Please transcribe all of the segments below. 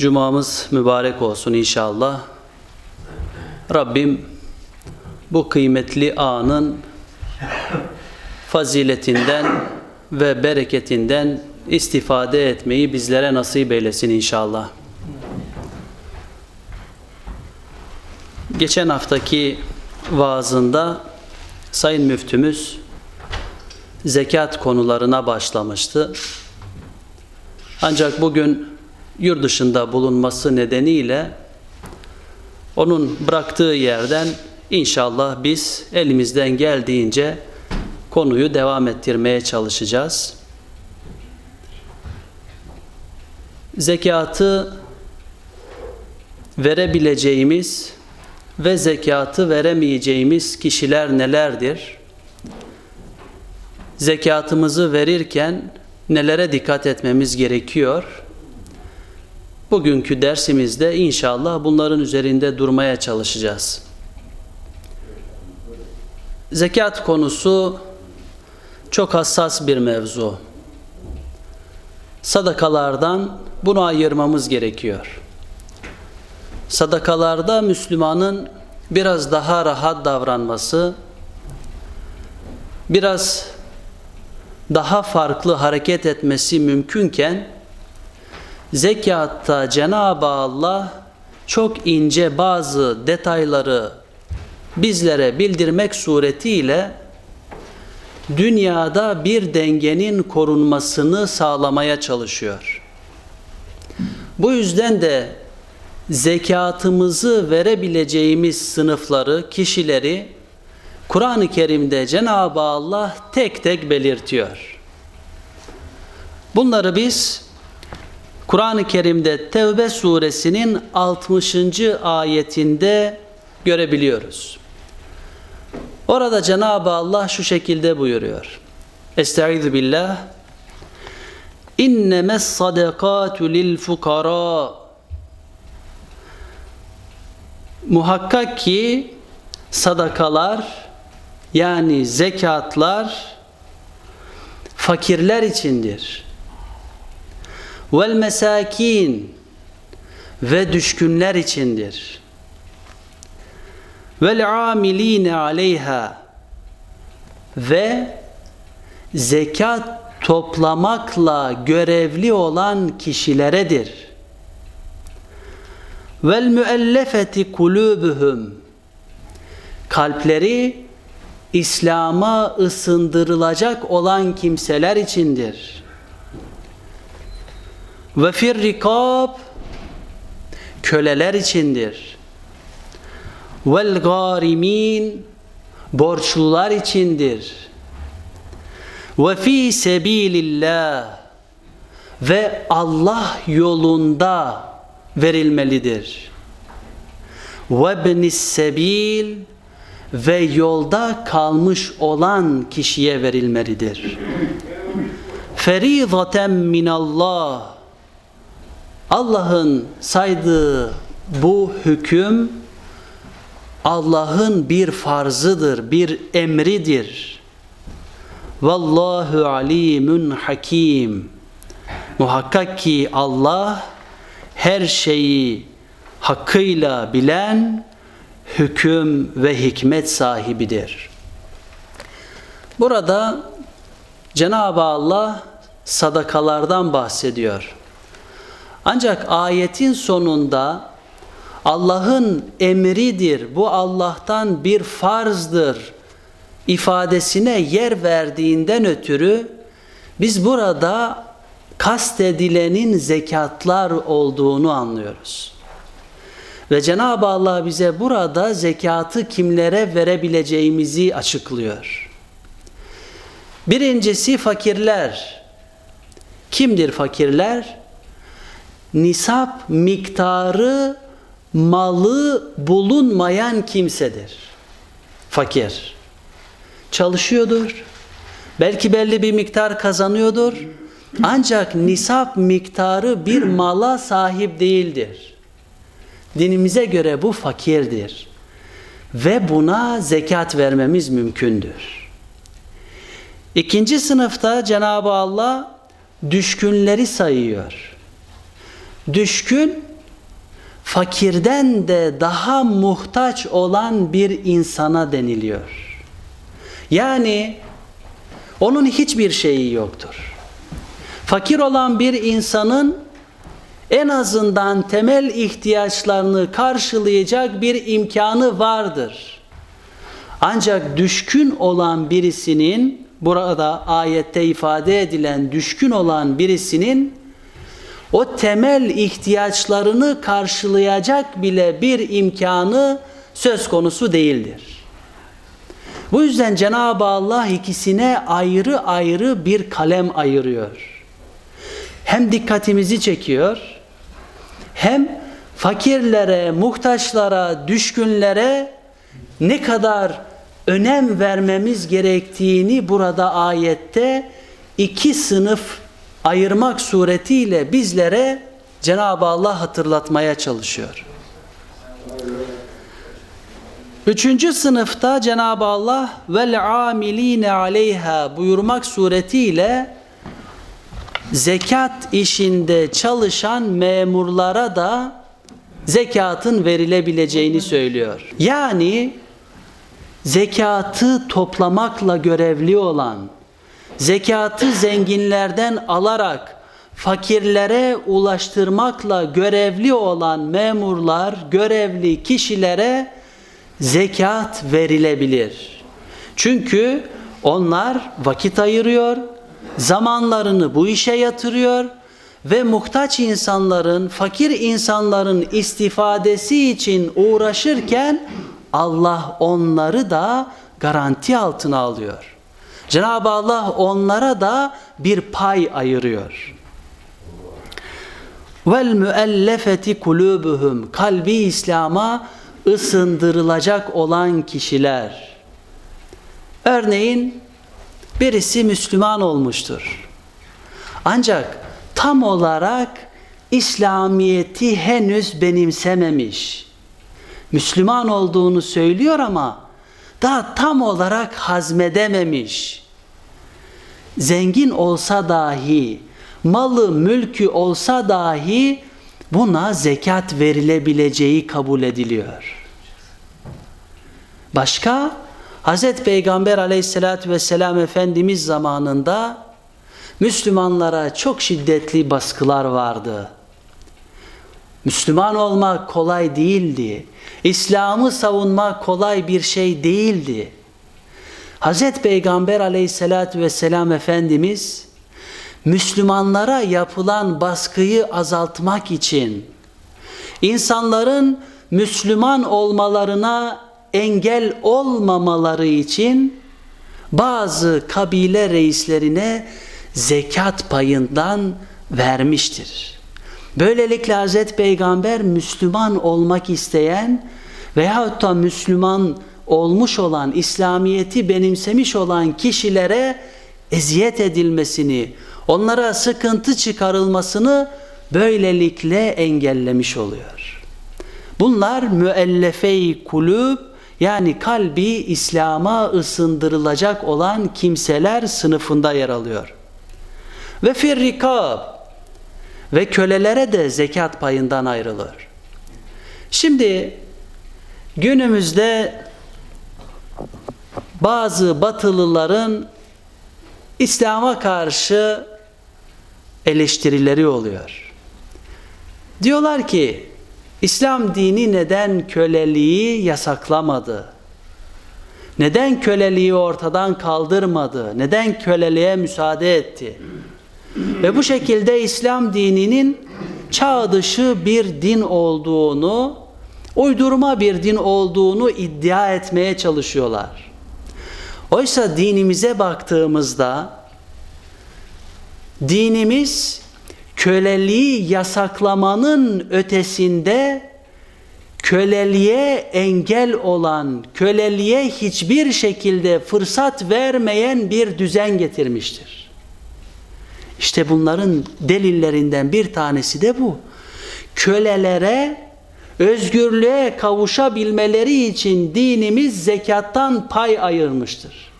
Cumamız mübarek olsun inşallah. Rabbim bu kıymetli anın faziletinden ve bereketinden istifade etmeyi bizlere nasip eylesin inşallah. Geçen haftaki vaazında Sayın Müftümüz zekat konularına başlamıştı. Ancak bugün yurt dışında bulunması nedeniyle onun bıraktığı yerden inşallah biz elimizden geldiğince konuyu devam ettirmeye çalışacağız. Zekatı verebileceğimiz ve zekatı veremeyeceğimiz kişiler nelerdir? Zekatımızı verirken nelere dikkat etmemiz gerekiyor? Bugünkü dersimizde inşallah bunların üzerinde durmaya çalışacağız. Zekat konusu çok hassas bir mevzu. Sadakalardan bunu ayırmamız gerekiyor. Sadakalarda Müslümanın biraz daha rahat davranması, biraz daha farklı hareket etmesi mümkünken zekatta Cenab-ı Allah çok ince bazı detayları bizlere bildirmek suretiyle dünyada bir dengenin korunmasını sağlamaya çalışıyor. Bu yüzden de zekatımızı verebileceğimiz sınıfları, kişileri Kur'an-ı Kerim'de Cenab-ı Allah tek tek belirtiyor. Bunları biz Kur'an-ı Kerim'de Tevbe suresinin 60. ayetinde görebiliyoruz. Orada Cenab-ı Allah şu şekilde buyuruyor. Estaizu billah. İnnemes sadakatu lil fukara. Muhakkak ki sadakalar yani zekatlar fakirler içindir. Vel mesakin ve düşkünler içindir. Vel amiline aleyha ve zekat toplamakla görevli olan kişileredir. Vel müellefeti kulubuhum kalpleri İslam'a ısındırılacak olan kimseler içindir. Ve fir rikab köleler içindir. Vel garimin borçlular içindir. Ve fi sebilillah ve Allah yolunda verilmelidir. Ve bnis sebil ve yolda kalmış olan kişiye verilmelidir. Ferizaten minallah Allah'ın saydığı bu hüküm Allah'ın bir farzıdır, bir emridir. Vallahu alimun hakim. Muhakkak ki Allah her şeyi hakkıyla bilen, hüküm ve hikmet sahibidir. Burada Cenab-ı Allah sadakalardan bahsediyor. Ancak ayetin sonunda Allah'ın emridir, bu Allah'tan bir farzdır ifadesine yer verdiğinden ötürü biz burada kastedilenin zekatlar olduğunu anlıyoruz. Ve Cenab-ı Allah bize burada zekatı kimlere verebileceğimizi açıklıyor. Birincisi fakirler. Kimdir fakirler? Nisap miktarı malı bulunmayan kimsedir. Fakir. Çalışıyordur. Belki belli bir miktar kazanıyordur. Ancak nisap miktarı bir mala sahip değildir. Dinimize göre bu fakirdir. Ve buna zekat vermemiz mümkündür. İkinci sınıfta Cenab-ı Allah düşkünleri sayıyor. Düşkün fakirden de daha muhtaç olan bir insana deniliyor. Yani onun hiçbir şeyi yoktur. Fakir olan bir insanın en azından temel ihtiyaçlarını karşılayacak bir imkanı vardır. Ancak düşkün olan birisinin burada ayette ifade edilen düşkün olan birisinin o temel ihtiyaçlarını karşılayacak bile bir imkanı söz konusu değildir. Bu yüzden Cenab-ı Allah ikisine ayrı ayrı bir kalem ayırıyor. Hem dikkatimizi çekiyor, hem fakirlere, muhtaçlara, düşkünlere ne kadar önem vermemiz gerektiğini burada ayette iki sınıf ayırmak suretiyle bizlere Cenab-ı Allah hatırlatmaya çalışıyor. Üçüncü sınıfta Cenab-ı Allah vel amiline aleyha buyurmak suretiyle zekat işinde çalışan memurlara da zekatın verilebileceğini söylüyor. Yani zekatı toplamakla görevli olan, zekatı zenginlerden alarak fakirlere ulaştırmakla görevli olan memurlar, görevli kişilere zekat verilebilir. Çünkü onlar vakit ayırıyor, zamanlarını bu işe yatırıyor ve muhtaç insanların, fakir insanların istifadesi için uğraşırken Allah onları da garanti altına alıyor. Cenab-ı Allah onlara da bir pay ayırıyor. Vel müellefeti kulubuhum kalbi İslam'a ısındırılacak olan kişiler. Örneğin birisi Müslüman olmuştur. Ancak tam olarak İslamiyeti henüz benimsememiş. Müslüman olduğunu söylüyor ama daha tam olarak hazmedememiş. Zengin olsa dahi, malı mülkü olsa dahi buna zekat verilebileceği kabul ediliyor. Başka Hazreti Peygamber aleyhissalatü vesselam Efendimiz zamanında Müslümanlara çok şiddetli baskılar vardı. Müslüman olmak kolay değildi. İslam'ı savunmak kolay bir şey değildi. Hazreti Peygamber aleyhissalatü vesselam Efendimiz Müslümanlara yapılan baskıyı azaltmak için insanların Müslüman olmalarına engel olmamaları için bazı kabile reislerine zekat payından vermiştir. Böylelikle Hazreti Peygamber Müslüman olmak isteyen veyahut da Müslüman olmuş olan, İslamiyeti benimsemiş olan kişilere eziyet edilmesini, onlara sıkıntı çıkarılmasını böylelikle engellemiş oluyor. Bunlar müellefe-i kulüp yani kalbi İslam'a ısındırılacak olan kimseler sınıfında yer alıyor. Ve firrikab ve kölelere de zekat payından ayrılır. Şimdi günümüzde bazı batılıların İslam'a karşı eleştirileri oluyor. Diyorlar ki İslam dini neden köleliği yasaklamadı? Neden köleliği ortadan kaldırmadı? Neden köleliğe müsaade etti? Ve bu şekilde İslam dininin çağ dışı bir din olduğunu, uydurma bir din olduğunu iddia etmeye çalışıyorlar. Oysa dinimize baktığımızda dinimiz köleliği yasaklamanın ötesinde köleliğe engel olan, köleliğe hiçbir şekilde fırsat vermeyen bir düzen getirmiştir. İşte bunların delillerinden bir tanesi de bu. Kölelere özgürlüğe kavuşabilmeleri için dinimiz zekattan pay ayırmıştır.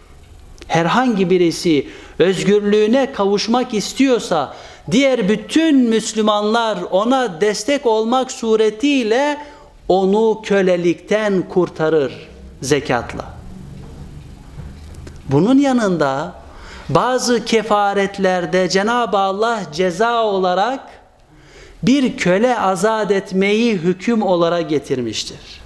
Herhangi birisi özgürlüğüne kavuşmak istiyorsa diğer bütün Müslümanlar ona destek olmak suretiyle onu kölelikten kurtarır zekatla. Bunun yanında bazı kefaretlerde Cenab-ı Allah ceza olarak bir köle azat etmeyi hüküm olarak getirmiştir.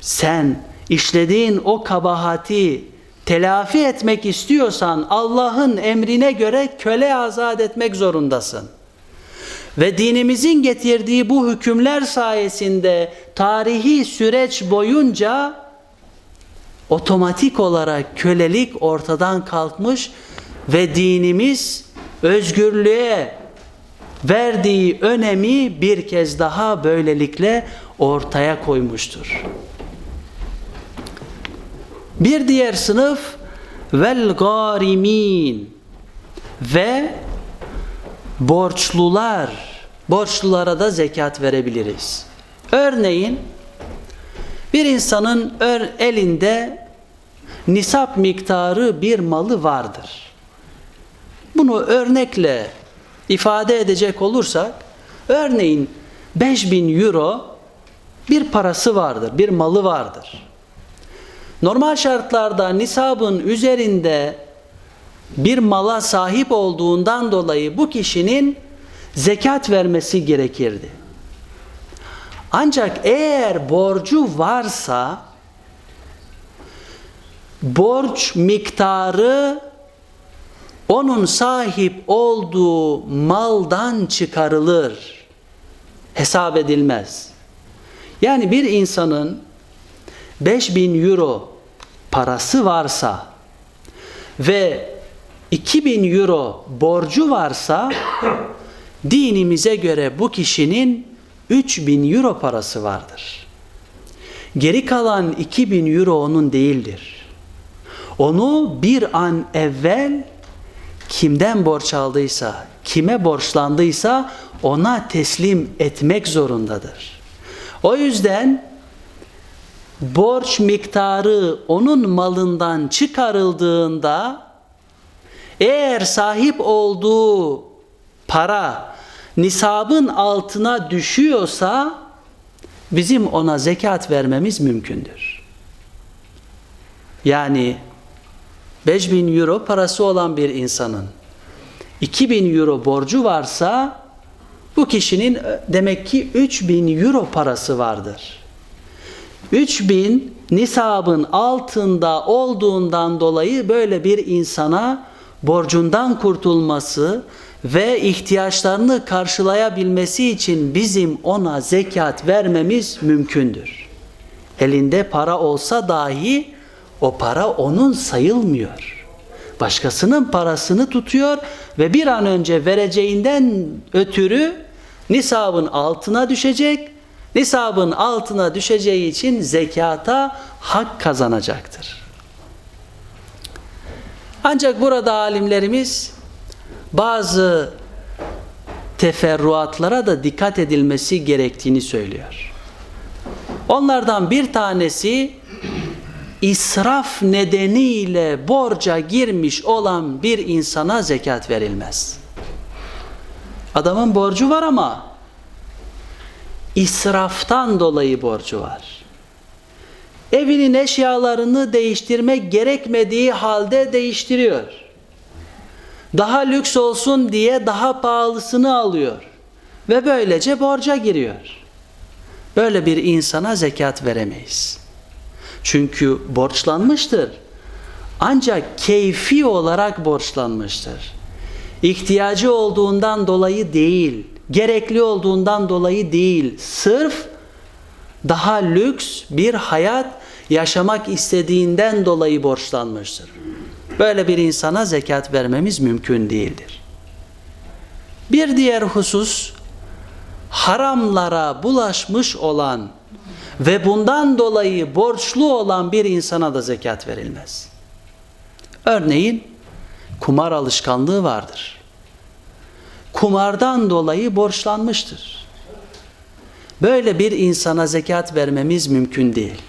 Sen işlediğin o kabahati telafi etmek istiyorsan Allah'ın emrine göre köle azat etmek zorundasın. Ve dinimizin getirdiği bu hükümler sayesinde tarihi süreç boyunca otomatik olarak kölelik ortadan kalkmış ve dinimiz özgürlüğe verdiği önemi bir kez daha böylelikle ortaya koymuştur. Bir diğer sınıf vel garimin ve borçlular. Borçlulara da zekat verebiliriz. Örneğin bir insanın elinde nisap miktarı bir malı vardır. Bunu örnekle ifade edecek olursak örneğin 5000 euro bir parası vardır, bir malı vardır. Normal şartlarda nisabın üzerinde bir mala sahip olduğundan dolayı bu kişinin zekat vermesi gerekirdi. Ancak eğer borcu varsa borç miktarı onun sahip olduğu maldan çıkarılır. Hesap edilmez. Yani bir insanın 5000 euro parası varsa ve 2000 euro borcu varsa dinimize göre bu kişinin 3000 euro parası vardır. Geri kalan 2000 euro onun değildir. Onu bir an evvel kimden borç aldıysa, kime borçlandıysa ona teslim etmek zorundadır. O yüzden borç miktarı onun malından çıkarıldığında eğer sahip olduğu para nisabın altına düşüyorsa bizim ona zekat vermemiz mümkündür. Yani 5000 euro parası olan bir insanın 2000 euro borcu varsa bu kişinin demek ki 3000 euro parası vardır. 3000 nisabın altında olduğundan dolayı böyle bir insana borcundan kurtulması ve ihtiyaçlarını karşılayabilmesi için bizim ona zekat vermemiz mümkündür. Elinde para olsa dahi o para onun sayılmıyor. Başkasının parasını tutuyor ve bir an önce vereceğinden ötürü nisabın altına düşecek nisabın altına düşeceği için zekata hak kazanacaktır. Ancak burada alimlerimiz bazı teferruatlara da dikkat edilmesi gerektiğini söylüyor. Onlardan bir tanesi israf nedeniyle borca girmiş olan bir insana zekat verilmez. Adamın borcu var ama israftan dolayı borcu var. Evinin eşyalarını değiştirmek gerekmediği halde değiştiriyor. Daha lüks olsun diye daha pahalısını alıyor ve böylece borca giriyor. Böyle bir insana zekat veremeyiz. Çünkü borçlanmıştır. Ancak keyfi olarak borçlanmıştır. İhtiyacı olduğundan dolayı değil gerekli olduğundan dolayı değil, sırf daha lüks bir hayat yaşamak istediğinden dolayı borçlanmıştır. Böyle bir insana zekat vermemiz mümkün değildir. Bir diğer husus haramlara bulaşmış olan ve bundan dolayı borçlu olan bir insana da zekat verilmez. Örneğin kumar alışkanlığı vardır. Kumardan dolayı borçlanmıştır. Böyle bir insana zekat vermemiz mümkün değil.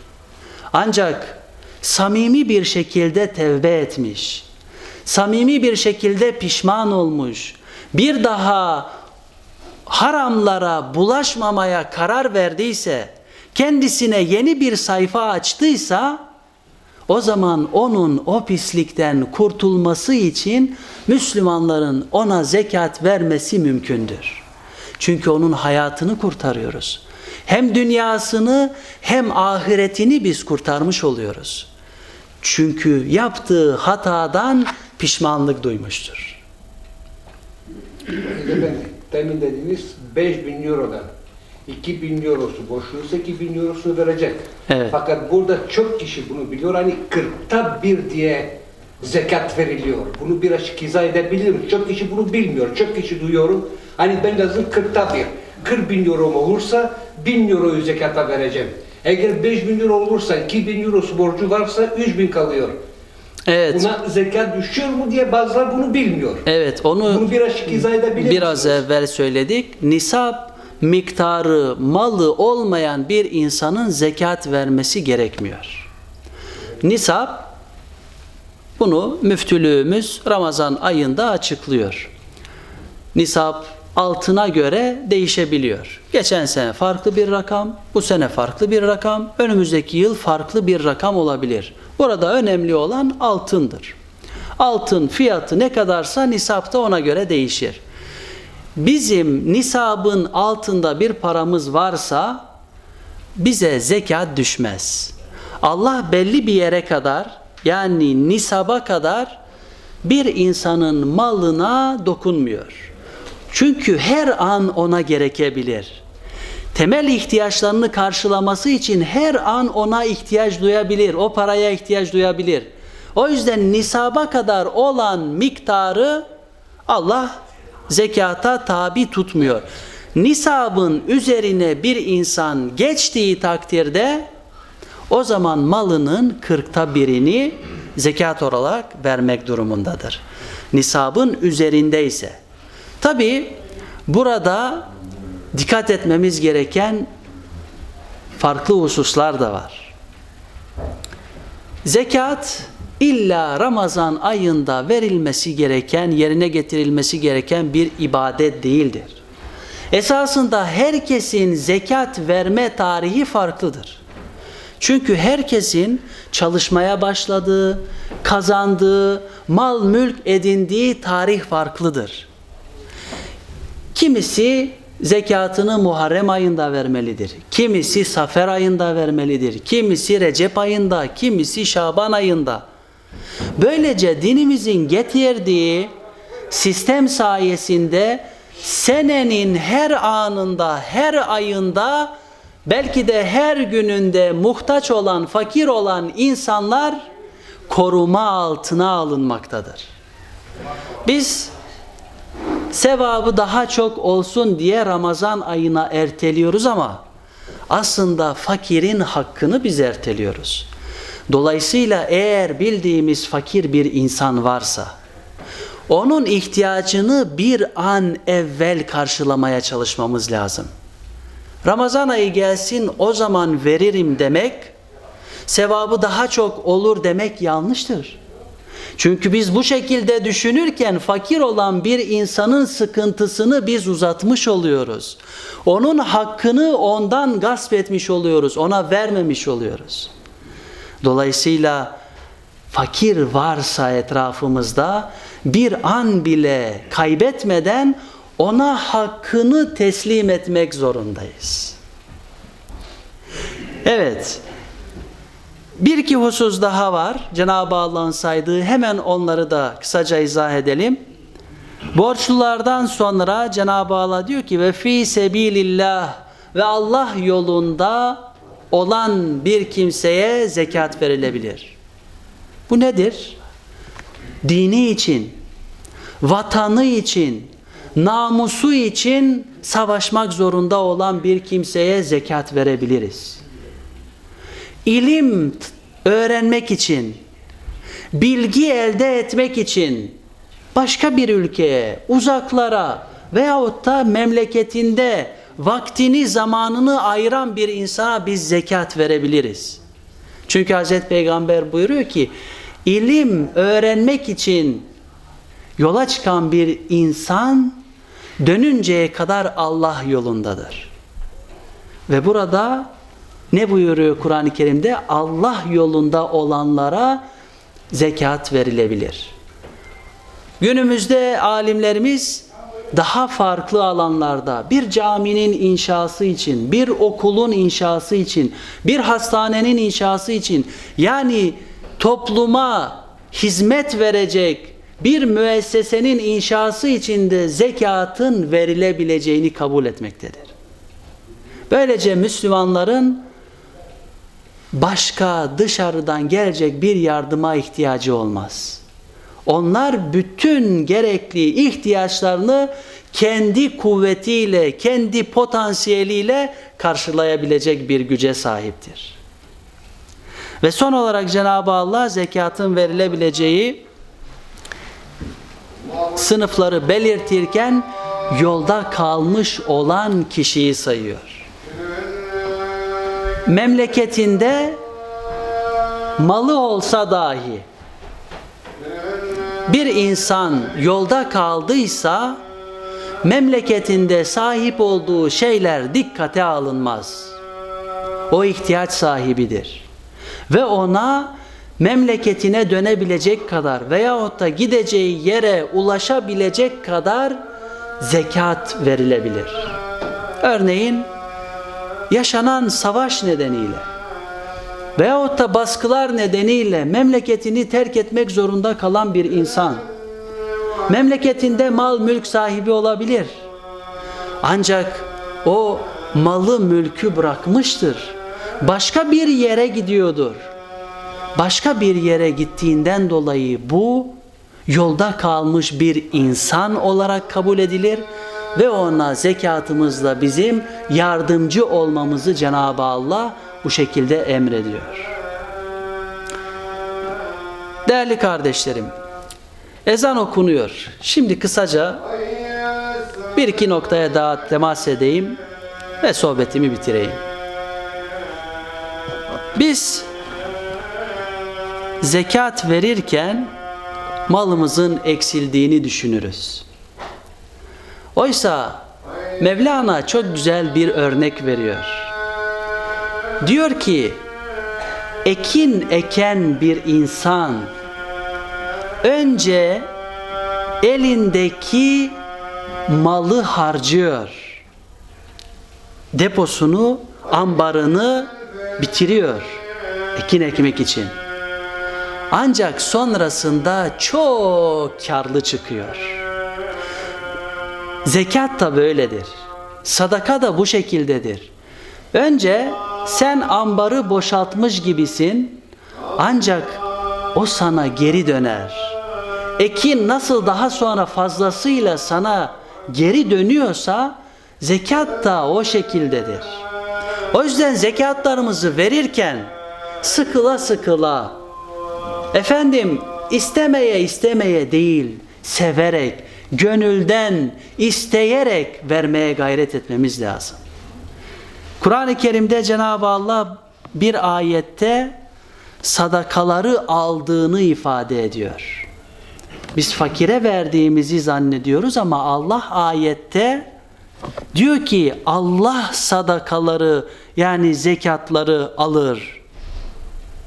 Ancak samimi bir şekilde tevbe etmiş, samimi bir şekilde pişman olmuş, bir daha haramlara bulaşmamaya karar verdiyse, kendisine yeni bir sayfa açtıysa, o zaman onun o pislikten kurtulması için Müslümanların ona zekat vermesi mümkündür. Çünkü onun hayatını kurtarıyoruz. Hem dünyasını hem ahiretini biz kurtarmış oluyoruz. Çünkü yaptığı hatadan pişmanlık duymuştur. Demin dediğiniz 5000 Euro'dan 2000 Eurosu boşluğuysa 2000 Eurosunu verecek. Evet. Fakat burada çok kişi bunu biliyor. Hani 40'ta bir diye zekat veriliyor. Bunu biraz izah edebilirim. Çok kişi bunu bilmiyor. Çok kişi duyuyorum. Hani ben yazın 40'ta bir. 40 bin euro olursa 1000 euroyu zekata vereceğim. Eğer 5000 euro olursa 2000 eurosu borcu varsa 3000 kalıyor. Evet. Buna zekat düşüyor mu diye bazıları bunu bilmiyor. Evet onu Bunu biraz biraz evvel söyledik. Nisap miktarı malı olmayan bir insanın zekat vermesi gerekmiyor. Nisap bunu müftülüğümüz Ramazan ayında açıklıyor. Nisap altına göre değişebiliyor. Geçen sene farklı bir rakam, bu sene farklı bir rakam, önümüzdeki yıl farklı bir rakam olabilir. Burada önemli olan altındır. Altın fiyatı ne kadarsa nisapta ona göre değişir. Bizim nisabın altında bir paramız varsa bize zekat düşmez. Allah belli bir yere kadar yani nisaba kadar bir insanın malına dokunmuyor. Çünkü her an ona gerekebilir. Temel ihtiyaçlarını karşılaması için her an ona ihtiyaç duyabilir. O paraya ihtiyaç duyabilir. O yüzden nisaba kadar olan miktarı Allah zekata tabi tutmuyor. Nisabın üzerine bir insan geçtiği takdirde o zaman malının kırkta birini zekat olarak vermek durumundadır. Nisabın üzerindeyse. Tabi burada dikkat etmemiz gereken farklı hususlar da var. Zekat illa Ramazan ayında verilmesi gereken, yerine getirilmesi gereken bir ibadet değildir. Esasında herkesin zekat verme tarihi farklıdır. Çünkü herkesin çalışmaya başladığı, kazandığı, mal mülk edindiği tarih farklıdır. Kimisi zekatını Muharrem ayında vermelidir. Kimisi Safer ayında vermelidir. Kimisi Recep ayında, kimisi Şaban ayında. Böylece dinimizin getirdiği sistem sayesinde senenin her anında, her ayında belki de her gününde muhtaç olan, fakir olan insanlar koruma altına alınmaktadır. Biz sevabı daha çok olsun diye Ramazan ayına erteliyoruz ama aslında fakirin hakkını biz erteliyoruz. Dolayısıyla eğer bildiğimiz fakir bir insan varsa onun ihtiyacını bir an evvel karşılamaya çalışmamız lazım. Ramazan ayı gelsin o zaman veririm demek sevabı daha çok olur demek yanlıştır. Çünkü biz bu şekilde düşünürken fakir olan bir insanın sıkıntısını biz uzatmış oluyoruz. Onun hakkını ondan gasp etmiş oluyoruz, ona vermemiş oluyoruz. Dolayısıyla fakir varsa etrafımızda bir an bile kaybetmeden ona hakkını teslim etmek zorundayız. Evet. Bir iki husus daha var. Cenab-ı Allah'ın saydığı hemen onları da kısaca izah edelim. Borçlulardan sonra Cenab-ı Allah diyor ki ve fi sebilillah ve Allah yolunda olan bir kimseye zekat verilebilir. Bu nedir? Dini için, vatanı için, namusu için savaşmak zorunda olan bir kimseye zekat verebiliriz. İlim öğrenmek için, bilgi elde etmek için başka bir ülkeye, uzaklara veyahut da memleketinde vaktini, zamanını ayıran bir insana biz zekat verebiliriz. Çünkü Hazreti Peygamber buyuruyor ki ilim öğrenmek için yola çıkan bir insan dönünceye kadar Allah yolundadır. Ve burada ne buyuruyor Kur'an-ı Kerim'de? Allah yolunda olanlara zekat verilebilir. Günümüzde alimlerimiz daha farklı alanlarda bir caminin inşası için, bir okulun inşası için, bir hastanenin inşası için yani topluma hizmet verecek bir müessesenin inşası için de zekatın verilebileceğini kabul etmektedir. Böylece Müslümanların başka dışarıdan gelecek bir yardıma ihtiyacı olmaz. Onlar bütün gerekli ihtiyaçlarını kendi kuvvetiyle, kendi potansiyeliyle karşılayabilecek bir güce sahiptir. Ve son olarak Cenab-ı Allah zekatın verilebileceği sınıfları belirtirken yolda kalmış olan kişiyi sayıyor. Memleketinde malı olsa dahi bir insan yolda kaldıysa memleketinde sahip olduğu şeyler dikkate alınmaz. O ihtiyaç sahibidir. Ve ona memleketine dönebilecek kadar veyahut da gideceği yere ulaşabilecek kadar zekat verilebilir. Örneğin yaşanan savaş nedeniyle veyahut da baskılar nedeniyle memleketini terk etmek zorunda kalan bir insan memleketinde mal mülk sahibi olabilir. Ancak o malı mülkü bırakmıştır. Başka bir yere gidiyordur. Başka bir yere gittiğinden dolayı bu yolda kalmış bir insan olarak kabul edilir ve ona zekatımızla bizim yardımcı olmamızı Cenab-ı Allah bu şekilde emrediyor. Değerli kardeşlerim, ezan okunuyor. Şimdi kısaca bir iki noktaya daha temas edeyim ve sohbetimi bitireyim. Biz zekat verirken malımızın eksildiğini düşünürüz. Oysa Mevlana çok güzel bir örnek veriyor. Diyor ki ekin eken bir insan önce elindeki malı harcıyor. Deposunu, ambarını bitiriyor ekin ekmek için. Ancak sonrasında çok karlı çıkıyor. Zekat da böyledir. Sadaka da bu şekildedir. Önce sen ambarı boşaltmış gibisin ancak o sana geri döner. Ekin nasıl daha sonra fazlasıyla sana geri dönüyorsa zekat da o şekildedir. O yüzden zekatlarımızı verirken sıkıla sıkıla efendim istemeye istemeye değil severek gönülden isteyerek vermeye gayret etmemiz lazım. Kur'an-ı Kerim'de Cenab-ı Allah bir ayette sadakaları aldığını ifade ediyor. Biz fakire verdiğimizi zannediyoruz ama Allah ayette diyor ki Allah sadakaları yani zekatları alır.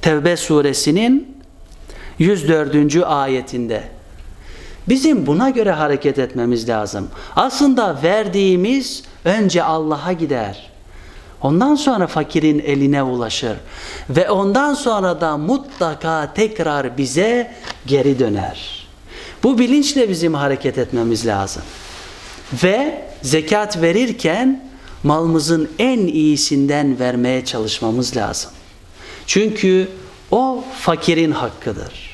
Tevbe suresinin 104. ayetinde. Bizim buna göre hareket etmemiz lazım. Aslında verdiğimiz önce Allah'a gider. Ondan sonra fakirin eline ulaşır ve ondan sonra da mutlaka tekrar bize geri döner. Bu bilinçle bizim hareket etmemiz lazım. Ve zekat verirken malımızın en iyisinden vermeye çalışmamız lazım. Çünkü o fakirin hakkıdır.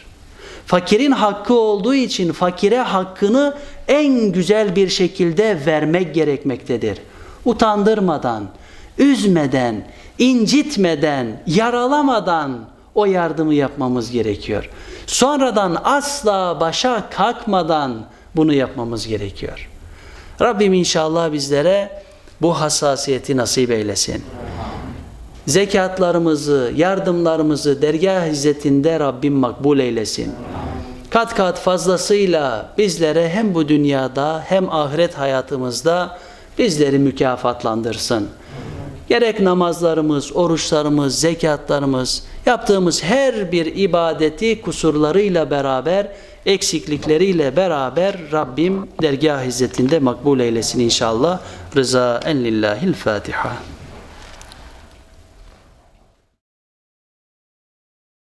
Fakirin hakkı olduğu için fakire hakkını en güzel bir şekilde vermek gerekmektedir. Utandırmadan, üzmeden, incitmeden, yaralamadan o yardımı yapmamız gerekiyor. Sonradan asla başa kalkmadan bunu yapmamız gerekiyor. Rabbim inşallah bizlere bu hassasiyeti nasip eylesin. Zekatlarımızı, yardımlarımızı dergah izzetinde Rabbim makbul eylesin. Kat kat fazlasıyla bizlere hem bu dünyada hem ahiret hayatımızda bizleri mükafatlandırsın. Gerek namazlarımız, oruçlarımız, zekatlarımız, yaptığımız her bir ibadeti kusurlarıyla beraber, eksiklikleriyle beraber Rabbim dergah izzetinde makbul eylesin inşallah. Rıza en lillahil Fatiha.